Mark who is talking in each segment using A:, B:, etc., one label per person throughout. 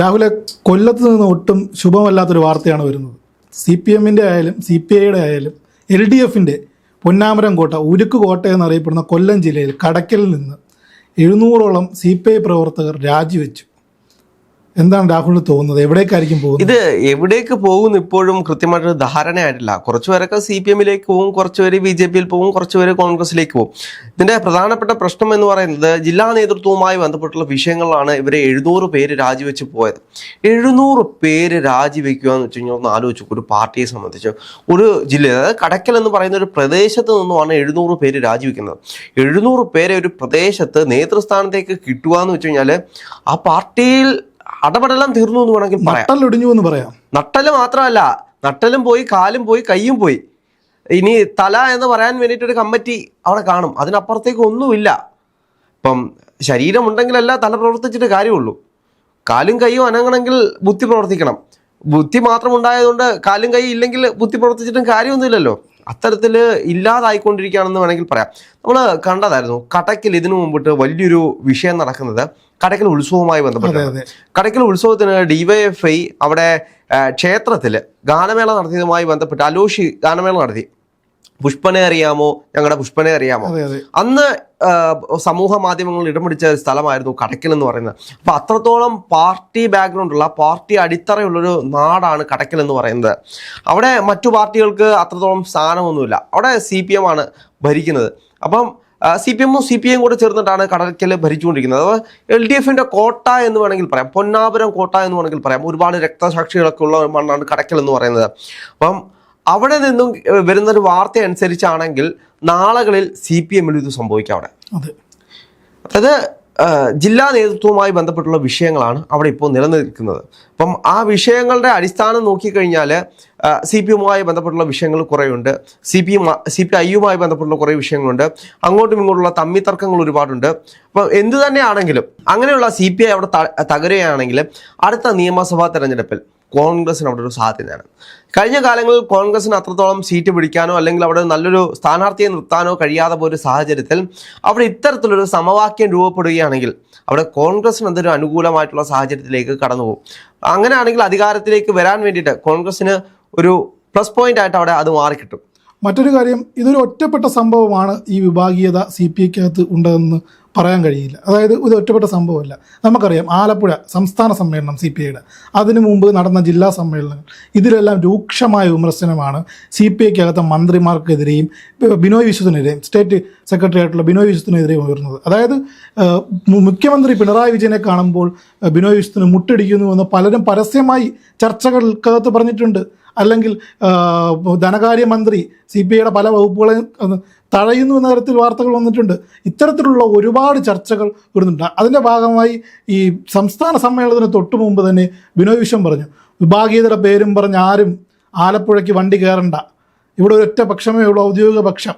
A: രാഹുലെ കൊല്ലത്ത് നിന്ന് ഒട്ടും ശുഭമല്ലാത്തൊരു വാർത്തയാണ് വരുന്നത്. സി പി എമ്മിന്റെ ആയാലും സി പി ഐയുടെ ആയാലും എൽ ഡി എഫിന്റെ പൊന്നാമരം കോട്ട ഉരുക്ക് കോട്ട എന്നറിയപ്പെടുന്ന കൊല്ലം ജില്ലയിൽ കടക്കലിൽ നിന്ന് എഴുന്നൂറോളം സി പി ഐ പ്രവർത്തകർ രാജിവെച്ചു. എന്താണ് രാഹുലിന് തോന്നുന്നത്? എവിടേക്കായിരിക്കും പോകുന്നത്?
B: ഇത് എവിടേക്ക് പോകും ഇപ്പോഴും കൃത്യമായിട്ടൊരു ധാരണയായിട്ടില്ല. കുറച്ചു പേരൊക്കെ സി പി എമ്മിലേക്ക് പോകും കുറച്ചുപേര് ബി ജെ പിയിൽ പോകും കുറച്ചുപേര് കോൺഗ്രസിലേക്ക് പോകും. ഇതിന്റെ പ്രധാനപ്പെട്ട പ്രശ്നം എന്ന് പറയുന്നത് ജില്ലാ നേതൃത്വവുമായി ബന്ധപ്പെട്ടുള്ള വിഷയങ്ങളിലാണ് ഇവരെ എഴുന്നൂറ് പേര് രാജിവെച്ച് പോയത്. എഴുന്നൂറ് പേര് രാജിവെക്കുക എന്ന് വെച്ച് കഴിഞ്ഞാൽ ഒന്ന് ആലോചിച്ചു ഒരു പാർട്ടിയെ സംബന്ധിച്ച്. ഒരു ജില്ല അതായത് കടക്കൽ എന്ന് പറയുന്ന ഒരു പ്രദേശത്ത് നിന്നുമാണ് എഴുന്നൂറ് പേര് രാജിവെക്കുന്നത്. എഴുന്നൂറ് പേരെ ഒരു പ്രദേശത്ത് നേതൃസ്ഥാനത്തേക്ക് കിട്ടുക എന്ന് വെച്ച് കഴിഞ്ഞാൽ ആ പാർട്ടിയിൽ അടപടെല്ലാം തീർന്നു എന്ന് വേണമെങ്കിൽ
A: നട്ടലൊടിഞ്ഞു എന്ന് പറയാം.
B: നട്ടൽ മാത്രമല്ല നട്ടലും പോയി കാലും പോയി കൈയും പോയി. ഇനി തല എന്ന് പറയാൻ വേണ്ടിയിട്ട് ഒരു കമ്മിറ്റി അവിടെ കാണും. അതിനപ്പുറത്തേക്ക് ഒന്നുമില്ല. ഇപ്പം ശരീരമുണ്ടെങ്കിലല്ല തല പ്രവർത്തിച്ചിട്ട് കാര്യമുള്ളൂ. കാലും കൈയും അനങ്ങണമെങ്കിൽ ബുദ്ധി പ്രവർത്തിക്കണം. ബുദ്ധി മാത്രം ഉണ്ടായതുകൊണ്ട് കാലും കൈ ഇല്ലെങ്കിൽ ബുദ്ധി പ്രവർത്തിച്ചിട്ടും കാര്യമൊന്നുമില്ലല്ലോ. അത്തരത്തിൽ ഇല്ലാതായിക്കൊണ്ടിരിക്കുകയാണെന്ന് വേണമെങ്കിൽ പറയാം. നമ്മൾ കണ്ടതായിരുന്നു കടക്കിൽ ഇതിനു മുമ്പിട്ട് വലിയൊരു വിഷയം നടക്കുന്നത് കടക്കൽ ഉത്സവവുമായി ബന്ധപ്പെട്ട് കടയ്ക്കൽ ഉത്സവത്തിന് ഡിവൈഎഫ്ഐ അവിടെ ക്ഷേത്രത്തിൽ ഗാനമേള നടത്തിയതുമായി ബന്ധപ്പെട്ട് അലോഷി ഗാനമേള നടത്തി. പുഷ്പനെ അറിയാമോ? ഞങ്ങളുടെ പുഷ്പനെ അറിയാമോ? അന്ന് സമൂഹ മാധ്യമങ്ങളിൽ ഇടം പിടിച്ച ഒരു സ്ഥലമായിരുന്നു കടയ്ക്കൽ എന്ന് പറയുന്നത്. അപ്പൊ അത്രത്തോളം പാർട്ടി ബാക്ക്ഗ്രൗണ്ട് ഉള്ള പാർട്ടി അടിത്തറയുള്ളൊരു നാടാണ് കടയ്ക്കൽ എന്ന് പറയുന്നത്. അവിടെ മറ്റു പാർട്ടികൾക്ക് അത്രത്തോളം സ്ഥാനമൊന്നുമില്ല. അവിടെ സി പി എം ആണ് ഭരിക്കുന്നത്. അപ്പം സി പി എമ്മും സി പി ഐയും കൂടെ ചേർന്നിട്ടാണ് കടക്കൽ ഭരിച്ചുകൊണ്ടിരിക്കുന്നത്. അഥവാ എൽ ഡി എഫിന്റെ കോട്ട എന്ന് വേണമെങ്കിൽ പറയാം. പൊന്നാപുരം കോട്ട എന്ന് വേണമെങ്കിൽ പറയാം. ഒരുപാട് രക്തസാക്ഷികളൊക്കെ ഉള്ള മണ്ണാണ് കടക്കൽ എന്ന് പറയുന്നത്. അപ്പം അവിടെ നിന്നും വരുന്ന ഒരു വാർത്ത അനുസരിച്ചാണെങ്കിൽ നാളുകളിൽ സി പി എമ്മിൽ ഇത് സംഭവിക്കാം അവിടെ.
A: അതെ.
B: അതായത് ജില്ലാ നേതൃത്വവുമായി ബന്ധപ്പെട്ടുള്ള വിഷയങ്ങളാണ് അവിടെ ഇപ്പോൾ നിലനിൽക്കുന്നത്. അപ്പം ആ വിഷയങ്ങളുടെ അടിസ്ഥാനം നോക്കിക്കഴിഞ്ഞാൽ സി പി എമ്മുമായി ബന്ധപ്പെട്ടുള്ള വിഷയങ്ങൾ കുറേയുണ്ട്. C P M C P ഐയുമായി ബന്ധപ്പെട്ടുള്ള കുറേ വിഷയങ്ങളുണ്ട്. അങ്ങോട്ടും ഇങ്ങോട്ടുള്ള തമ്മി തർക്കങ്ങൾ ഒരുപാടുണ്ട്. അപ്പം എന്തു തന്നെയാണെങ്കിലും അങ്ങനെയുള്ള സി പി ഐ അവിടെ തകരുകയാണെങ്കിൽ അടുത്ത നിയമസഭാ തെരഞ്ഞെടുപ്പിൽ കോൺഗ്രസിന് അവിടെ ഒരു സാധ്യതയാണ്. കഴിഞ്ഞ കാലങ്ങളിൽ കോൺഗ്രസിന് അത്രത്തോളം സീറ്റ് പിടിക്കാനോ അല്ലെങ്കിൽ അവിടെ നല്ലൊരു സ്ഥാനാർത്ഥിയെ നിർത്താനോ കഴിയാതെ പോയ ഒരു സാഹചര്യത്തിൽ അവിടെ ഇത്തരത്തിലൊരു സമവാക്യം രൂപപ്പെടുകയാണെങ്കിൽ അവിടെ കോൺഗ്രസിന് എന്തൊരു അനുകൂലമായിട്ടുള്ള സാഹചര്യത്തിലേക്ക് കടന്നു പോകും അങ്ങനെയാണെങ്കിൽ അധികാരത്തിലേക്ക് വരാൻ വേണ്ടിയിട്ട് കോൺഗ്രസിന് ഒരു പ്ലസ് പോയിന്റ് ആയിട്ട് അവിടെ അത് മാറിക്കിട്ടും.
A: മറ്റൊരു കാര്യം ഇതൊരു ഒറ്റപ്പെട്ട സംഭവമാണ് ഈ വിഭാഗീയത സി പി ഐക്കകത്ത് ഉണ്ടെന്ന് പറയാൻ കഴിയില്ല. അതായത് ഇത് ഒറ്റപ്പെട്ട സംഭവമല്ല. നമുക്കറിയാം ആലപ്പുഴ സംസ്ഥാന സമ്മേളനം സി പി ഐയുടെ. അതിനു മുമ്പ് നടന്ന ജില്ലാ സമ്മേളനങ്ങൾ. ഇതിലെല്ലാം രൂക്ഷമായ വിമർശനമാണ് സി പി ഐക്കകത്തെ മന്ത്രിമാർക്കെതിരെയും ബിനോയ് വിശ്വത്തിനെതിരെയും സ്റ്റേറ്റ് സെക്രട്ടറി ആയിട്ടുള്ള ബിനോയ് വിശ്വത്തിനെതിരെയും ഉയർന്നത്. അതായത് മുഖ്യമന്ത്രി പിണറായി വിജയനെ കാണുമ്പോൾ ബിനോയ് വിശ്വത്തിന് മുട്ടടിക്കുന്നു എന്ന് പലരും പരസ്യമായി ചർച്ചകൾക്കകത്ത് പറഞ്ഞിട്ടുണ്ട്. അല്ലെങ്കിൽ ധനകാര്യമന്ത്രി സി ബി ഐയുടെ പല വകുപ്പുകളെയും തഴയുന്നു എന്ന തരത്തിൽ വാർത്തകൾ വന്നിട്ടുണ്ട്. ഇത്തരത്തിലുള്ള ഒരുപാട് ചർച്ചകൾ വരുന്നുണ്ട്. അതിന്റെ ഭാഗമായി ഈ സംസ്ഥാന സമ്മേളനത്തിന് തൊട്ടു മുമ്പ് തന്നെ ബിനോയ് വിശ്വം പറഞ്ഞു. വിഭാഗീയതയുടെ പേരും പറഞ്ഞ് ആരും ആലപ്പുഴയ്ക്ക് വണ്ടി കയറണ്ട. ഇവിടെ ഒരു ഒറ്റ പക്ഷമേ ഉള്ളൂ ഔദ്യോഗിക പക്ഷം.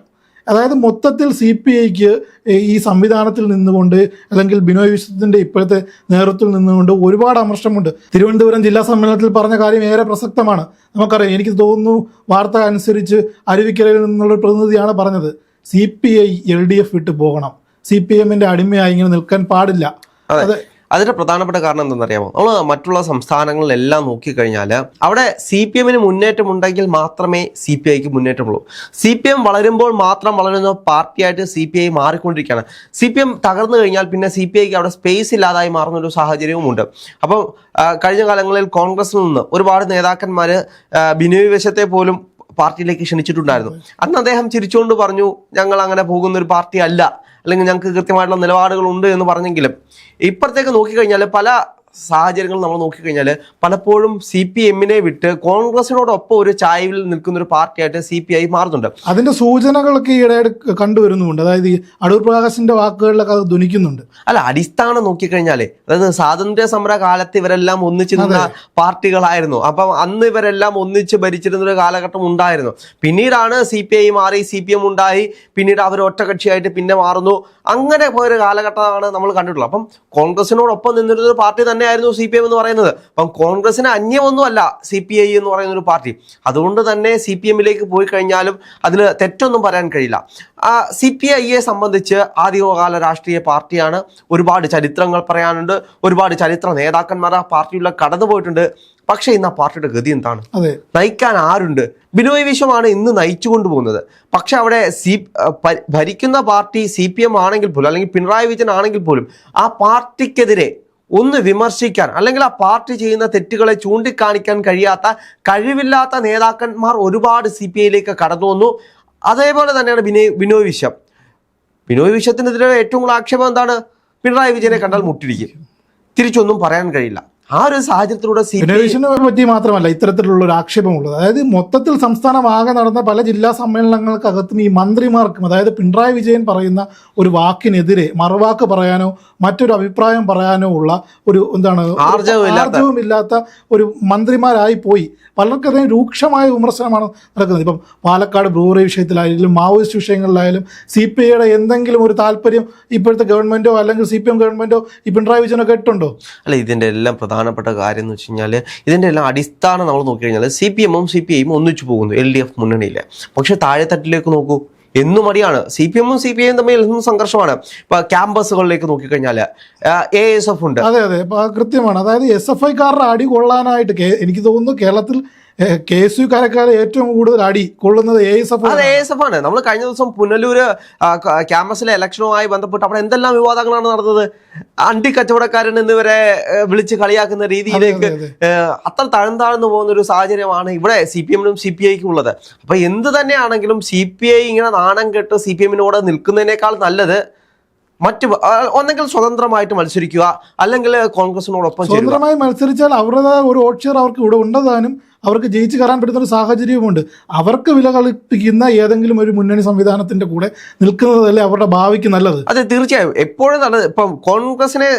A: അതായത് മൊത്തത്തിൽ സി പി ഐക്ക് ഈ സംവിധാനത്തിൽ നിന്നുകൊണ്ട് അല്ലെങ്കിൽ ബിനോയ് വിശ്വത്തിന്റെ ഇപ്പോഴത്തെ നേതൃത്വത്തിൽ നിന്നുകൊണ്ട് ഒരുപാട് അമർഷമുണ്ട്. തിരുവനന്തപുരം ജില്ലാ സമ്മേളനത്തിൽ പറഞ്ഞ കാര്യം ഏറെ പ്രസക്തമാണ്. നമുക്കറിയാം എനിക്ക് തോന്നുന്നു വാർത്ത അനുസരിച്ച് അരുവിക്കരയിൽ നിന്നുള്ള പ്രതിനിധിയാണ് പറഞ്ഞത്. C P I L D F വിട്ട് പോകണം. സി പി എമ്മിന്റെ അടിമയായി ഇങ്ങനെ നിൽക്കാൻ പാടില്ല.
B: അതെ അതിന്റെ പ്രധാനപ്പെട്ട കാരണം എന്തെന്നറിയാമോ നമ്മൾ മറ്റുള്ള സംസ്ഥാനങ്ങളിലെല്ലാം നോക്കിക്കഴിഞ്ഞാൽ അവിടെ സി പി എമ്മിന് മുന്നേറ്റം ഉണ്ടെങ്കിൽ മാത്രമേ സി പി ഐക്ക് മുന്നേറ്റമുള്ളൂ. സി പി എം വളരുമ്പോൾ മാത്രം വളരുന്ന പാർട്ടിയായിട്ട് സി പി ഐ മാറിക്കൊണ്ടിരിക്കുകയാണ്. സി പി എം തകർന്നു കഴിഞ്ഞാൽ പിന്നെ സി പി ഐക്ക് അവിടെ സ്പേസ് ഇല്ലാതായി മാറുന്ന ഒരു സാഹചര്യവുമുണ്ട്. അപ്പം കഴിഞ്ഞ കാലങ്ങളിൽ കോൺഗ്രസിൽ നിന്ന് ഒരുപാട് നേതാക്കന്മാർ ബിനോയ് പോലും പാർട്ടിയിലേക്ക് ക്ഷണിച്ചിട്ടുണ്ടായിരുന്നു. അന്ന് അദ്ദേഹം ചിരിച്ചുകൊണ്ട് പറഞ്ഞു ഞങ്ങൾ അങ്ങനെ പോകുന്ന ഒരു പാർട്ടി അല്ല അല്ലെങ്കിൽ ഞങ്ങൾക്ക് കൃത്യമായിട്ടുള്ള നിലപാടുകളുണ്ട് എന്ന് പറഞ്ഞെങ്കിലും ഇപ്പുറത്തേക്ക് നോക്കിക്കഴിഞ്ഞാൽ പല സാഹചര്യങ്ങൾ നമ്മൾ നോക്കിക്കഴിഞ്ഞാൽ പലപ്പോഴും സി പി എമ്മിനെ വിട്ട് കോൺഗ്രസിനോടൊപ്പം ഒരു ചായവിൽ നിൽക്കുന്ന ഒരു പാർട്ടിയായിട്ട് സി പി ഐ മാറുന്നുണ്ട്.
A: അതിന്റെ സൂചനകളൊക്കെ ഈയിടെ കണ്ടുവരുന്നുണ്ട് അതായത് ഈ അടൂർ പ്രകാശിന്റെ വാക്കുകളിലൊക്കെ അത് ധനിക്കുന്നുണ്ട്
B: അല്ല അടിസ്ഥാനം നോക്കിക്കഴിഞ്ഞാലേ അതായത് സ്വാതന്ത്ര്യ സമര കാലത്ത് ഇവരെല്ലാം ഒന്നിച്ച് നിന്ന പാർട്ടികളായിരുന്നു. അപ്പം അന്ന് ഇവരെല്ലാം ഒന്നിച്ച് ഭരിച്ചിരുന്ന ഒരു കാലഘട്ടം ഉണ്ടായിരുന്നു. പിന്നീടാണ് സി പി ഐ മാറി സി പി എം ഉണ്ടായി. പിന്നീട് അവർ ഒറ്റകക്ഷിയായിട്ട് പിന്നെ മാറുന്നു. അങ്ങനെ പോയൊരു കാലഘട്ടമാണ് നമ്മൾ കണ്ടിട്ടുള്ളത്. അപ്പം കോൺഗ്രസിനോടൊപ്പം നിന്നിരുന്ന ഒരു പാർട്ടി തന്നെയായിരുന്നു സി പി എം എന്ന് പറയുന്നത്. അപ്പം കോൺഗ്രസിന് അന്യമൊന്നുമല്ല സി പി ഐ എന്ന് പറയുന്ന ഒരു പാർട്ടി. അതുകൊണ്ട് തന്നെ സി പി എമ്മിലേക്ക് പോയി കഴിഞ്ഞാലും അതിൽ തെറ്റൊന്നും പറയാൻ കഴിയില്ല. സി പി ഐയെ സംബന്ധിച്ച് ആദ്യകാല രാഷ്ട്രീയ പാർട്ടിയാണ്. ഒരുപാട് ചരിത്രങ്ങൾ പറയാനുണ്ട്. ഒരുപാട് ചരിത്ര നേതാക്കന്മാർ ആ പാർട്ടിയുള്ള കടന്നു പോയിട്ടുണ്ട് പക്ഷേ ഇന്ന് ആ പാർട്ടിയുടെ ഗതി എന്താണ്? നയിക്കാൻ ആരുണ്ട്? ബിനോയ് വിശ്വമാണ് ഇന്ന് നയിച്ചു കൊണ്ടുപോകുന്നത് പക്ഷെ അവിടെ സി ഭരിക്കുന്ന പാർട്ടി സി പി എം ആണെങ്കിൽ പോലും അല്ലെങ്കിൽ പിണറായി വിജയൻ ആണെങ്കിൽ പോലും ആ പാർട്ടിക്കെതിരെ ഒന്ന് വിമർശിക്കാൻ അല്ലെങ്കിൽ ആ പാർട്ടി ചെയ്യുന്ന തെറ്റുകളെ ചൂണ്ടിക്കാണിക്കാൻ കഴിയാത്ത കഴിവില്ലാത്ത നേതാക്കന്മാർ ഒരുപാട് സി പി ഐയിലേക്ക് കടന്നു വന്നു. അതേപോലെ തന്നെയാണ് ബിനോയ് ബിനോയ് വിശ്വം. ബിനോയ് വിശ്വത്തിനെതിരെ ഏറ്റവും കൂടുതൽ ആക്ഷേപം എന്താണ്? പിണറായി വിജയനെ കണ്ടാൽ മുട്ടിടിക്കും. തിരിച്ചൊന്നും പറയാൻ കഴിയില്ല. ആ ഒരു സാഹചര്യത്തിലൂടെ
A: ഫെഡറേഷനെ പറ്റി മാത്രമല്ല ഇത്തരത്തിലുള്ള ഒരു ആക്ഷേപമുള്ളത്. അതായത് മൊത്തത്തിൽ സംസ്ഥാനമാകെ നടന്ന പല ജില്ലാ സമ്മേളനങ്ങൾക്കകത്തും ഈ മന്ത്രിമാർക്കും അതായത് പിണറായി വിജയൻ പറയുന്ന ഒരു വാക്കിനെതിരെ മറുവാക്ക് പറയാനോ മറ്റൊരു അഭിപ്രായം പറയാനോ ഉള്ള ഒരു എന്താണ് ആർജവും
B: ആർജവമില്ലാത്ത-
A: ആർജവമില്ലാത്ത ഒരു മന്ത്രിമാരായി പോയി. പലർക്കതിന് രൂക്ഷമായ വിമർശനമാണ് നടക്കുന്നത്. ഇപ്പം പാലക്കാട് ബ്രൂവറി വിഷയത്തിലായാലും മാവോയിസ്റ്റ് വിഷയങ്ങളിലായാലും സി പി ഐയുടെ എന്തെങ്കിലും ഒരു താല്പര്യം ഇപ്പോഴത്തെ ഗവൺമെന്റോ അല്ലെങ്കിൽ സി പി എം ഗവൺമെന്റോ ഈ പിണറായി വിജയനോ കേട്ടുണ്ടോ
B: അല്ല ഇതിന്റെ എല്ലാം പ്രധാനപ്പെട്ട കാര്യം എന്ന് വെച്ച് കഴിഞ്ഞാൽ ഇതിന്റെ എല്ലാം അടിസ്ഥാനം നമ്മൾ നോക്കിക്കഴിഞ്ഞാൽ സി പി എമ്മും സി പി ഐയും ഒന്നിച്ചു പോകുന്നു എൽ ഡി എഫ് മുന്നണിയിൽ പക്ഷേ താഴെത്തട്ടിലേക്ക് നോക്കൂ എന്നും മടിയാണ്. സി പി എമ്മും സി പി ഐയും തമ്മിൽ എന്നും സംഘർഷമാണ്. ഇപ്പൊ ക്യാമ്പസുകളിലേക്ക് നോക്കിക്കഴിഞ്ഞാൽ എ എസ് എഫ് ഉണ്ട്.
A: അതെ അതെ. കൃത്യമാണ്. അതായത് എസ് എഫ് ഐക്കാരുടെ അടി കൊള്ളാനായിട്ട് എനിക്ക് തോന്നുന്നു കേരളത്തിൽ കെ എസ് യുക്കാരെക്കാൾ ഏറ്റവും കൂടുതൽ അടി കൊള്ളുന്നത് എ എസ് എഫ്
B: അത് എ എസ് എഫ് ആണ്. നമ്മൾ കഴിഞ്ഞ ദിവസം പുനലൂര് ക്യാമ്പസിലെ ഇലക്ഷനുമായി ബന്ധപ്പെട്ട് അവിടെ എന്തെല്ലാം വിവാദങ്ങളാണ് നടന്നത്? അണ്ടി കച്ചവടക്കാരൻ എന്നിവരെ വിളിച്ച് കളിയാക്കുന്ന രീതിയിലേക്ക് അത്ര തഴം താഴ്ന്നു പോകുന്ന ഒരു സാഹചര്യമാണ് ഇവിടെ സി പി എമ്മിനും സി പി ഐക്കും ഉള്ളത്. അപ്പൊ എന്ത് തന്നെയാണെങ്കിലും സി പി ഐ ഇങ്ങനെ നാണം കെട്ട് സി പി എമ്മിനോട് നിൽക്കുന്നതിനേക്കാൾ നല്ലത് മറ്റ് ഒന്നെങ്കിൽ സ്വതന്ത്രമായിട്ട് മത്സരിക്കുക. അല്ലെങ്കിൽ കോൺഗ്രസിനോടൊപ്പം
A: സ്വതന്ത്രമായി മത്സരിച്ചാൽ അവരുടെ ഒരു വോട്ട് ഷെയർ അവർക്ക് ഇവിടെ ഉണ്ടതാനും അവർക്ക് ജയിച്ചു കയറാൻ പറ്റുന്ന ഒരു സാഹചര്യവുമുണ്ട്. അവർക്ക് വില കളിപ്പിക്കുന്ന ഏതെങ്കിലും ഒരു മുന്നണി സംവിധാനത്തിന്റെ കൂടെ നിൽക്കുന്നതല്ലേ അവരുടെ ഭാവിക്ക് നല്ലത്.
B: അതെ തീർച്ചയായും. എപ്പോഴും നല്ലത് ഇപ്പം കോൺഗ്രസിനെ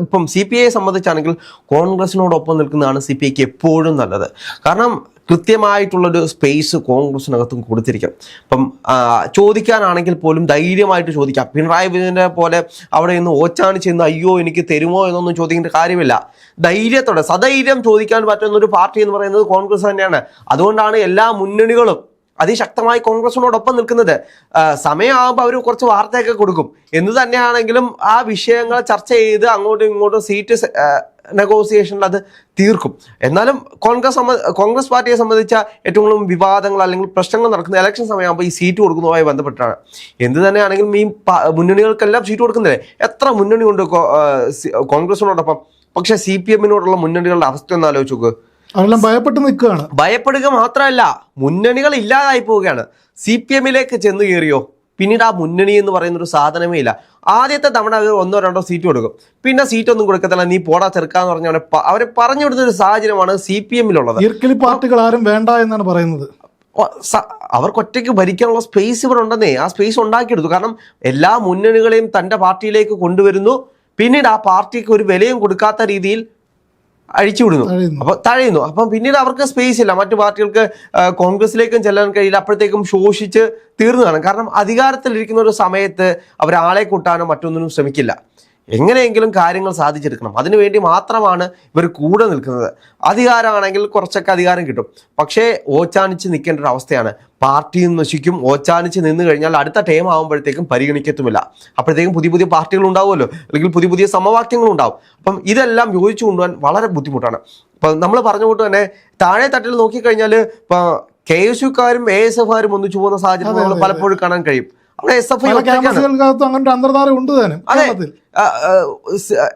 B: ഇപ്പം സി പി ഐയെ സംബന്ധിച്ചാണെങ്കിൽ കോൺഗ്രസിനോടൊപ്പം നിൽക്കുന്നതാണ് സി പി ഐക്ക് എപ്പോഴും നല്ലത്. കാരണം കൃത്യമായിട്ടുള്ളൊരു സ്പേസ് കോൺഗ്രസിനകത്തും കൊടുത്തിരിക്കും. അപ്പം ചോദിക്കാനാണെങ്കിൽ പോലും ധൈര്യമായിട്ട് ചോദിക്കാം. പിണറായി വിജയനെ പോലെ അവിടെ നിന്ന് ഓച്ചാണ് ചെന്ന് അയ്യോ എനിക്ക് തരുമോ എന്നൊന്നും ചോദിക്കേണ്ട കാര്യമില്ല. ധൈര്യത്തോടെ സധൈര്യം ചോദിക്കാൻ പറ്റുന്ന ഒരു പാർട്ടി എന്ന് പറയുന്നത് കോൺഗ്രസ് തന്നെയാണ്. അതുകൊണ്ടാണ് എല്ലാ മുന്നണികളും അതിശക്തമായി കോൺഗ്രസിനോടൊപ്പം നിൽക്കുന്നത്. സമയമാകുമ്പോൾ അവർ കുറച്ച് വാർത്തയൊക്കെ കൊടുക്കും. എന്ന് തന്നെയാണെങ്കിലും ആ വിഷയങ്ങൾ ചർച്ച ചെയ്ത് അങ്ങോട്ടും ഇങ്ങോട്ടും സീറ്റ് നെഗോസിയേഷനിൽ അത് തീർക്കും. എന്നാലും കോൺഗ്രസ് കോൺഗ്രസ് പാർട്ടിയെ സംബന്ധിച്ച ഏറ്റവും കൂടുതൽ വിവാദങ്ങൾ അല്ലെങ്കിൽ പ്രശ്നങ്ങൾ നടക്കുന്ന ഇലക്ഷൻ സമയമാകുമ്പോൾ ഈ സീറ്റ് കൊടുക്കുന്നതുമായി ബന്ധപ്പെട്ടാണ്. എന്ത് തന്നെയാണെങ്കിലും ഈ മുന്നണികൾക്കെല്ലാം സീറ്റ് കൊടുക്കുന്നില്ലേ? എത്ര മുന്നണി ഉണ്ട് കോ- ആ, സി- കോൺഗ്രസിനോടൊപ്പം? പക്ഷേ സി പി എമ്മിനോടുള്ള മുന്നണികളുടെ അവസ്ഥ ഒന്ന് ആലോചിച്ച് നോക്ക്.
A: അവരെല്ലാം ഭയപ്പെട്ട് നിൽക്കുകയാണ്.
B: ഭയപ്പെടുക മാത്രമല്ല മുന്നണികൾ ഇല്ലാതായി പോവുകയാണ്. സി പി എമ്മിലേക്ക് ചെന്ന് കയറിയോ? പിന്നീട് ആ മുന്നണി എന്ന് പറയുന്ന ഒരു സാധനമേ ഇല്ല. ആദ്യത്തെ തവണ അവർ ഒന്നോ രണ്ടോ സീറ്റ് കൊടുക്കും. പിന്നെ സീറ്റ് ഒന്നും കൊടുക്കത്തില്ല. നീ പോടാ ചെറുക്കാന്ന് പറഞ്ഞ അവരെ പറഞ്ഞു വിടുന്ന ഒരു സാഹചര്യമാണ് സി പി എമ്മിലുള്ളത്.
A: പാർട്ടികൾ ആരും വേണ്ട എന്നാണ് പറയുന്നത്.
B: അവർക്ക് ഒറ്റയ്ക്ക് ഭരിക്കാനുള്ള സ്പേസ് ഇവിടെ ഉണ്ടെന്നേ. ആ സ്പേസ് ഉണ്ടാക്കിയെടുത്തു. കാരണം എല്ലാ മുന്നണികളെയും തന്റെ പാർട്ടിയിലേക്ക് കൊണ്ടുവരുന്നു. പിന്നീട് ആ പാർട്ടിക്ക് ഒരു വിലയും കൊടുക്കാത്ത രീതിയിൽ അഴിച്ചുവിടുന്നു. അപ്പൊ തഴയുന്നു. അപ്പം പിന്നീട് അവർക്ക് സ്പേസ് ഇല്ല. മറ്റു പാർട്ടികൾക്ക് കോൺഗ്രസിലേക്കും ചെല്ലാൻ കഴിയില്ല. അപ്പോഴത്തേക്കും ശോഷിച്ച് തീർന്നതാണ്. കാരണം അധികാരത്തിലിരിക്കുന്ന ഒരു സമയത്ത് അവർ ആളെ കൂട്ടാനോ മറ്റൊന്നിനും ശ്രമിക്കില്ല. എങ്ങനെയെങ്കിലും കാര്യങ്ങൾ സാധിച്ചെടുക്കണം. അതിനുവേണ്ടി മാത്രമാണ് ഇവർ കൂടെ നിൽക്കുന്നത്. അധികാരമാണെങ്കിൽ കുറച്ചൊക്കെ അധികാരം കിട്ടും. പക്ഷേ ഓച്ചാനിച്ച് നിൽക്കേണ്ട ഒരു അവസ്ഥയാണ്. പാർട്ടി നശിക്കും. ഓച്ചാനിച്ച് നിന്ന് കഴിഞ്ഞാൽ അടുത്ത ടൈം ആകുമ്പോഴത്തേക്കും പരിഗണിക്കത്തുമില്ല. അപ്പോഴത്തേക്കും പുതിയ പുതിയ പാർട്ടികൾ ഉണ്ടാവുമല്ലോ. അല്ലെങ്കിൽ പുതിയ പുതിയ സമവാക്യങ്ങൾ ഉണ്ടാവും. അപ്പം ഇതെല്ലാം യോജിച്ചു കൊണ്ടുപോകാൻ വളരെ ബുദ്ധിമുട്ടാണ്. ഇപ്പം നമ്മൾ പറഞ്ഞുകൊണ്ട് തന്നെ താഴെ തട്ടിൽ നോക്കിക്കഴിഞ്ഞാൽ ഇപ്പം കെ എസ് യുക്കാരും എ എസ് എഫുകാരും ഒന്നിച്ചു പോകുന്ന സാഹചര്യം നമ്മൾ പലപ്പോഴും കാണാൻ കഴിയും. അവിടെ എസ് എഫ് ഐ
A: അങ്ങനെ അന്തർധാര ഉണ്ട് തന്നെ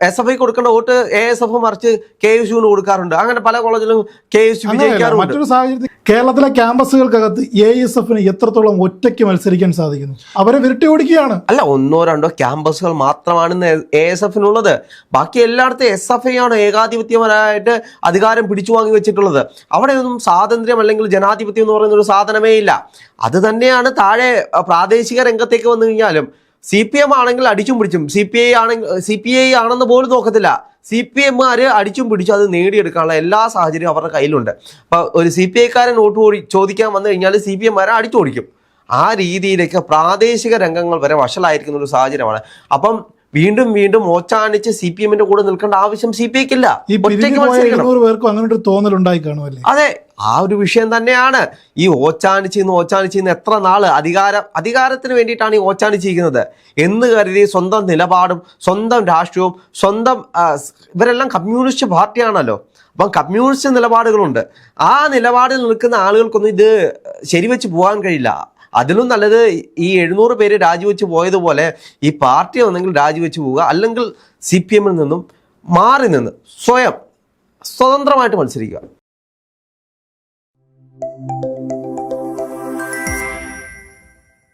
B: എസ് എഫ് ഐ കൊടുക്കേണ്ട വോട്ട് എ എസ് എഫ് മറിച്ച് കെ എസ് യുവിന് കൊടുക്കാറുണ്ട്. അങ്ങനെ പല കോളേജിലും കെ എസ് യു വിജയിക്കാറുണ്ട്.
A: മറ്റൊരു സാഹചര്യത്തിൽ കേരളത്തിലെ ക്യാമ്പസുകൾക്കകത്ത് എ എസ് എഫിന് എത്രത്തോളം ഒറ്റയ്ക്ക് മത്സരിക്കാൻ സാധിക്കുന്നു? അവരെ വിരട്ടി ഓടിക്കുകയാണ്.
B: അല്ല ഒന്നോ രണ്ടോ ക്യാമ്പസുകൾ മാത്രമാണ് എ എസ് എഫിനുള്ളത് ബാക്കി എല്ലായിടത്തും എസ് എഫ് ഐ ആണ് ഏകാധിപത്യപരമായിട്ട് അധികാരം പിടിച്ചു വാങ്ങി വെച്ചിട്ടുള്ളത്. അവിടെ ഒന്നും സ്വാതന്ത്ര്യം അല്ലെങ്കിൽ ജനാധിപത്യം എന്ന് പറയുന്ന ഒരു സാധനമേ ഇല്ല. അത് തന്നെയാണ് താഴെ പ്രാദേശിക രംഗത്തേക്ക് വന്നു കഴിഞ്ഞാലും സി പി എം ആണെങ്കിൽ അടിച്ചും പിടിച്ചും. സി പി ഐ ആണെങ്കിൽ സി പി ഐ ആണെന്ന് പോലും നോക്കത്തില്ല. സി പി എമ്മുകാർ അടിച്ചും പിടിച്ചും അത് നേടിയെടുക്കാനുള്ള എല്ലാ സാഹചര്യവും അവരുടെ കയ്യിലുണ്ട്. അപ്പോൾ ഒരു സി പി ഐക്കാരൻ വോട്ട് ഓടി ചോദിക്കാൻ വന്നു കഴിഞ്ഞാൽ സി പി എമ്മാരെ അടിച്ചോടിക്കും. ആ രീതിയിലേക്ക് പ്രാദേശിക രംഗങ്ങൾ വരെ വഷളായിരിക്കുന്ന ഒരു സാഹചര്യമാണ്. അപ്പം വീണ്ടും വീണ്ടും ഓച്ചാണിച്ച് സി പി എമ്മിന്റെ കൂടെ നിൽക്കേണ്ട ആവശ്യം സി പി ഐക്കില്ല.
A: പേർക്കും അങ്ങനെ ഒരു കാണുമല്ലേ
B: അതെ ആ ഒരു വിഷയം തന്നെയാണ്. ഈ ഓച്ചാണിച്ച് ഇന്ന് ഓച്ചാണിച്ച് ഇന്ന് എത്ര നാൾ അധികാരം അധികാരത്തിന് വേണ്ടിയിട്ടാണ് ഈ ഓച്ചാനിച്ചിരിക്കുന്നത് എന്ന് കരുതി സ്വന്തം നിലപാടും സ്വന്തം രാഷ്ട്രീയവും സ്വന്തം ഇവരെല്ലാം കമ്മ്യൂണിസ്റ്റ് പാർട്ടിയാണല്ലോ. അപ്പം കമ്മ്യൂണിസ്റ്റ് നിലപാടുകളുണ്ട്. ആ നിലപാടിൽ നിൽക്കുന്ന ആളുകൾക്കൊന്നും ഇത് ശരിവെച്ച് പോകാൻ കഴിയില്ല. അതിലും നല്ലത് ഈ എഴുന്നൂറ് പേര് രാജിവെച്ച് പോയതുപോലെ ഈ പാർട്ടി ഒന്നെങ്കിൽ രാജിവെച്ച് പോവുക അല്ലെങ്കിൽ സി പി എമ്മിൽ നിന്നും മാറി നിന്ന് സ്വയം സ്വതന്ത്രമായിട്ട് മത്സരിക്കുക.